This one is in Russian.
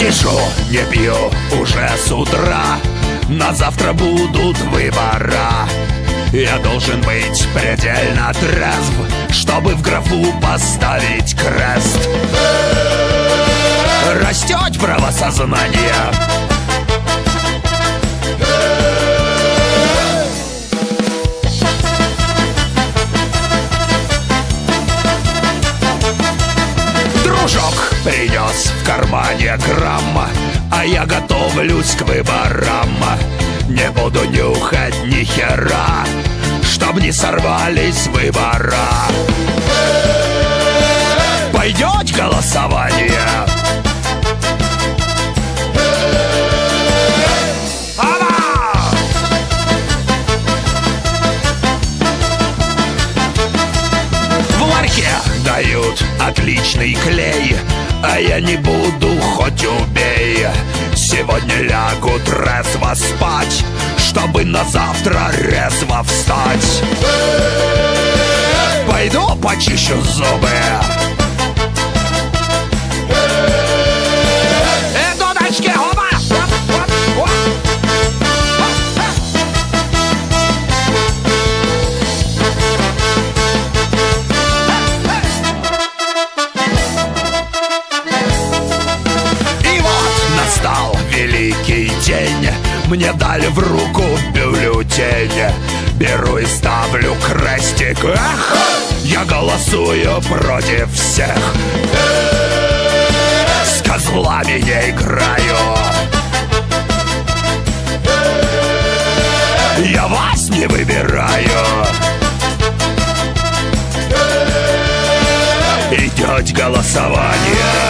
Слышу, не пью уже с утра. На завтра будут выбора. Я должен быть предельно трезв Чтобы в графу поставить крест. Растет правосознание Дружок принес в кармане грамма А я готовлюсь к выборам. Не буду нюхать ни хера Чтоб не сорвались выбора. Пойдет голосование! В ларьке дают отличный клей А я не буду, хоть убей. Сегодня лягу трезво спать Чтобы на завтра резво встать. Пойду почищу зубы великий день. Мне дали в руку бюллетень. Беру и ставлю крестик. Эх, я голосую против всех. С козлами не играю. Я вас не выбираю. Идет голосование